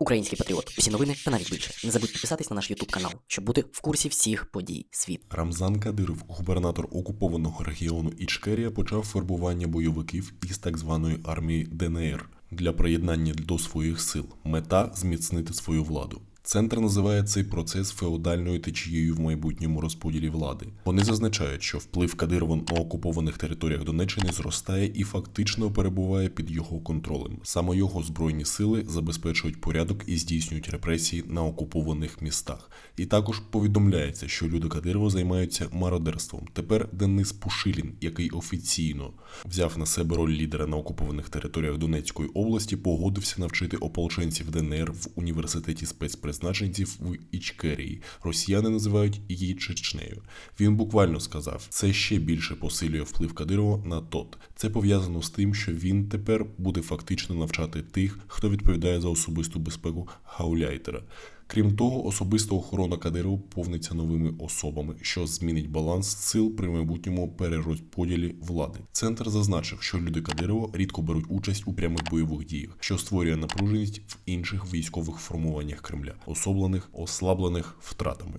Український патріот. Усі новини та навіть більше. Не забудь підписатись на наш Ютуб канал, щоб бути в курсі всіх подій світ. Рамзан Кадиров, губернатор окупованого регіону Ічкерія, почав фарбування бойовиків із так званої армії ДНР для приєднання до своїх сил. Мета зміцнити свою владу. Центр називає цей процес феодальною течією в майбутньому розподілі влади. Вони зазначають, що вплив Кадирова на окупованих територіях Донеччини зростає і фактично перебуває під його контролем. Саме його збройні сили забезпечують порядок і здійснюють репресії на окупованих містах. І також повідомляється, що люди Кадирова займаються мародерством. Тепер Денис Пушилін, який офіційно взяв на себе роль лідера на окупованих територіях Донецької області, погодився навчити ополченців ДНР в університеті спецпризначенців в Ічкерії. Росіяни називають її Чечнею. Він буквально сказав, це ще більше посилює вплив Кадирова на ТОТ. Це пов'язано з тим, що він тепер буде фактично навчати тих, хто відповідає за особисту безпеку гауляйтера. Крім того, особиста охорона Кадирова повниться новими особами, що змінить баланс сил при майбутньому перерозподілі влади. Центр зазначив, що люди Кадирова рідко беруть участь у прямих бойових діях, що створює напруженість в інших військових формуваннях Кремля, особлених, ослаблених втратами.